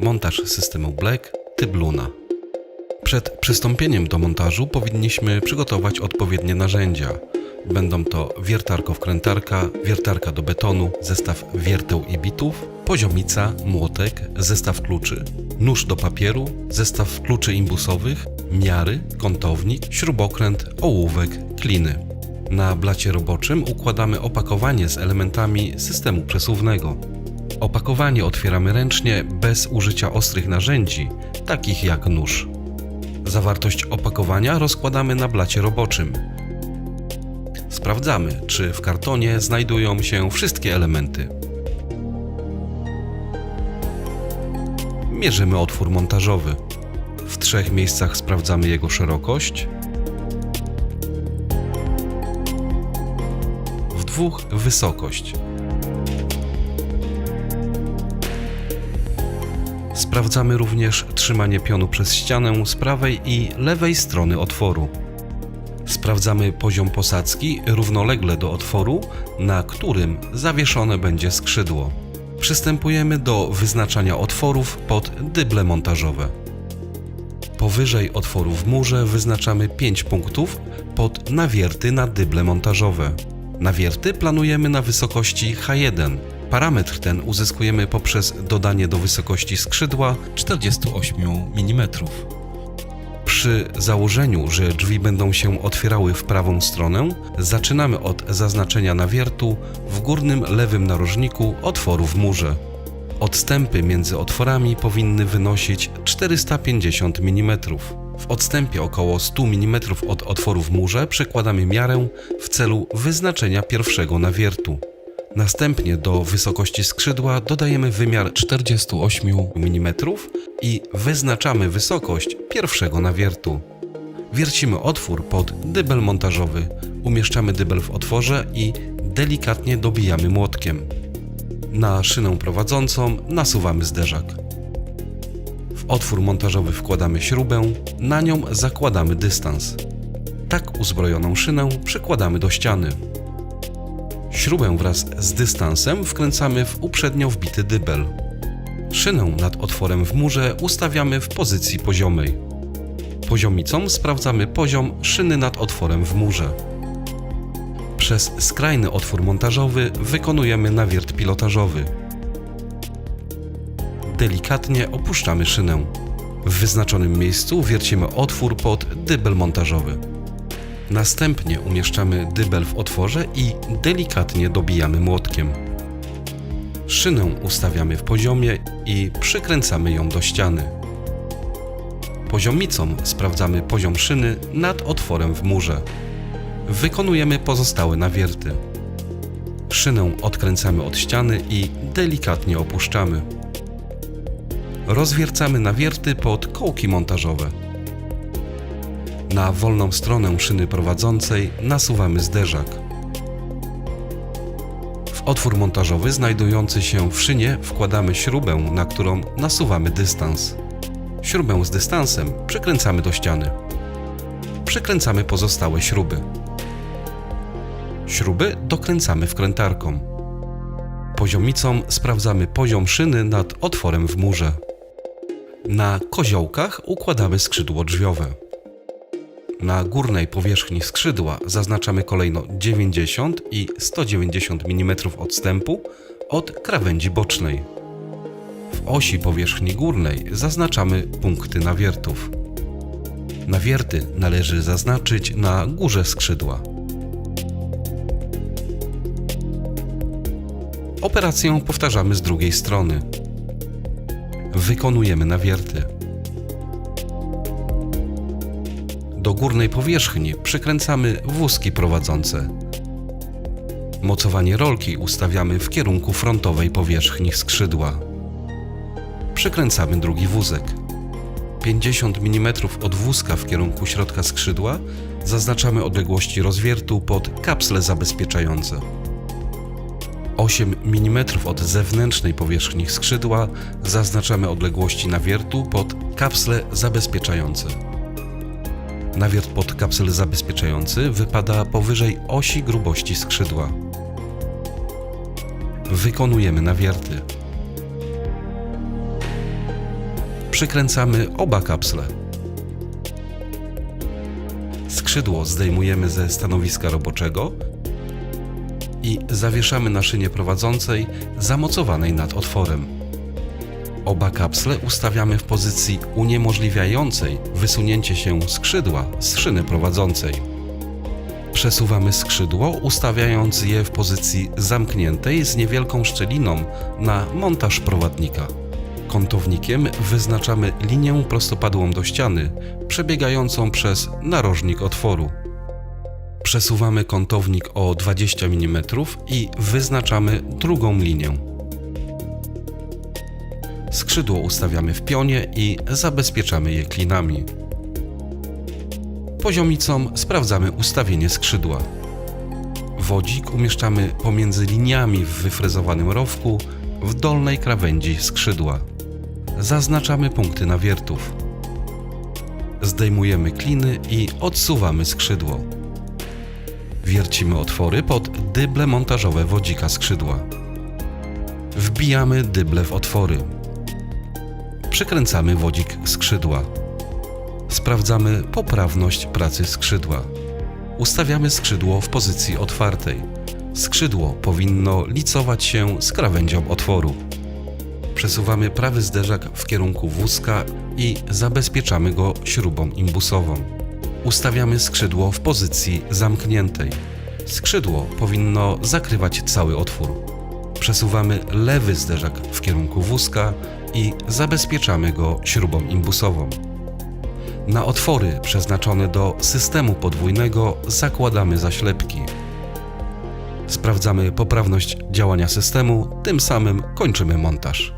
Montaż systemu Black typ Luna. Przed przystąpieniem do montażu powinniśmy przygotować odpowiednie narzędzia. Będą to wiertarko-wkrętarka, wiertarka do betonu, zestaw wierteł i bitów, poziomica, młotek, zestaw kluczy, nóż do papieru, zestaw kluczy imbusowych, miary, kątownik, śrubokręt, ołówek, kliny. Na blacie roboczym układamy opakowanie z elementami systemu przesuwnego. Opakowanie otwieramy ręcznie bez użycia ostrych narzędzi, takich jak nóż. Zawartość opakowania rozkładamy na blacie roboczym. Sprawdzamy, czy w kartonie znajdują się wszystkie elementy. Mierzymy otwór montażowy. W trzech miejscach sprawdzamy jego szerokość, w dwóch wysokość. Sprawdzamy również trzymanie pionu przez ścianę z prawej i lewej strony otworu. Sprawdzamy poziom posadzki równolegle do otworu, na którym zawieszone będzie skrzydło. Przystępujemy do wyznaczania otworów pod dyble montażowe. Powyżej otworu w murze wyznaczamy 5 punktów pod nawierty na dyble montażowe. Nawierty planujemy na wysokości H1. Parametr ten uzyskujemy poprzez dodanie do wysokości skrzydła 48 mm. Przy założeniu, że drzwi będą się otwierały w prawą stronę, zaczynamy od zaznaczenia nawiertu w górnym lewym narożniku otworu w murze. Odstępy między otworami powinny wynosić 450 mm. W odstępie około 100 mm od otworu w murze przekładamy miarę w celu wyznaczenia pierwszego nawiertu. Następnie do wysokości skrzydła dodajemy wymiar 48 mm i wyznaczamy wysokość pierwszego nawiertu. Wiercimy otwór pod dybel montażowy, umieszczamy dybel w otworze i delikatnie dobijamy młotkiem. Na szynę prowadzącą nasuwamy zderzak. W otwór montażowy wkładamy śrubę, na nią zakładamy dystans. Tak uzbrojoną szynę przykładamy do ściany. Śrubę wraz z dystansem wkręcamy w uprzednio wbity dybel. Szynę nad otworem w murze ustawiamy w pozycji poziomej. Poziomicą sprawdzamy poziom szyny nad otworem w murze. Przez skrajny otwór montażowy wykonujemy nawiert pilotażowy. Delikatnie opuszczamy szynę. W wyznaczonym miejscu wiercimy otwór pod dybel montażowy. Następnie umieszczamy dybel w otworze i delikatnie dobijamy młotkiem. Szynę ustawiamy w poziomie i przykręcamy ją do ściany. Poziomicą sprawdzamy poziom szyny nad otworem w murze. Wykonujemy pozostałe nawierty. Szynę odkręcamy od ściany i delikatnie opuszczamy. Rozwiercamy nawierty pod kołki montażowe. Na wolną stronę szyny prowadzącej nasuwamy zderzak. W otwór montażowy znajdujący się w szynie wkładamy śrubę, na którą nasuwamy dystans. Śrubę z dystansem przykręcamy do ściany. Przykręcamy pozostałe śruby. Śruby dokręcamy wkrętarką. Poziomicą sprawdzamy poziom szyny nad otworem w murze. Na koziołkach układamy skrzydło drzwiowe. Na górnej powierzchni skrzydła zaznaczamy kolejno 90 i 190 mm odstępu od krawędzi bocznej. W osi powierzchni górnej zaznaczamy punkty nawiertów. Nawierty należy zaznaczyć na górze skrzydła. Operację powtarzamy z drugiej strony. Wykonujemy nawierty. Do górnej powierzchni przykręcamy wózki prowadzące. Mocowanie rolki ustawiamy w kierunku frontowej powierzchni skrzydła. Przykręcamy drugi wózek. 50 mm od wózka w kierunku środka skrzydła zaznaczamy odległości rozwiertu pod kapsle zabezpieczające. 8 mm od zewnętrznej powierzchni skrzydła zaznaczamy odległości nawiertu pod kapsle zabezpieczające. Nawiert pod kapsel zabezpieczający wypada powyżej osi grubości skrzydła. Wykonujemy nawierty. Przykręcamy oba kapsle. Skrzydło zdejmujemy ze stanowiska roboczego i zawieszamy na szynie prowadzącej zamocowanej nad otworem. Oba kapsle ustawiamy w pozycji uniemożliwiającej wysunięcie się skrzydła z szyny prowadzącej. Przesuwamy skrzydło, ustawiając je w pozycji zamkniętej z niewielką szczeliną na montaż prowadnika. Kątownikiem wyznaczamy linię prostopadłą do ściany, przebiegającą przez narożnik otworu. Przesuwamy kątownik o 20 mm i wyznaczamy drugą linię. Skrzydło ustawiamy w pionie i zabezpieczamy je klinami. Poziomicą sprawdzamy ustawienie skrzydła. Wodzik umieszczamy pomiędzy liniami w wyfrezowanym rowku w dolnej krawędzi skrzydła. Zaznaczamy punkty nawiertów. Zdejmujemy kliny i odsuwamy skrzydło. Wiercimy otwory pod dyble montażowe wodzika skrzydła. Wbijamy dyble w otwory. Przykręcamy wodzik skrzydła. Sprawdzamy poprawność pracy skrzydła. Ustawiamy skrzydło w pozycji otwartej. Skrzydło powinno licować się z krawędzią otworu. Przesuwamy prawy zderzak w kierunku wózka i zabezpieczamy go śrubą imbusową. Ustawiamy skrzydło w pozycji zamkniętej. Skrzydło powinno zakrywać cały otwór. Przesuwamy lewy zderzak w kierunku wózka i zabezpieczamy go śrubą imbusową. Na otwory przeznaczone do systemu podwójnego zakładamy zaślepki. Sprawdzamy poprawność działania systemu, tym samym kończymy montaż.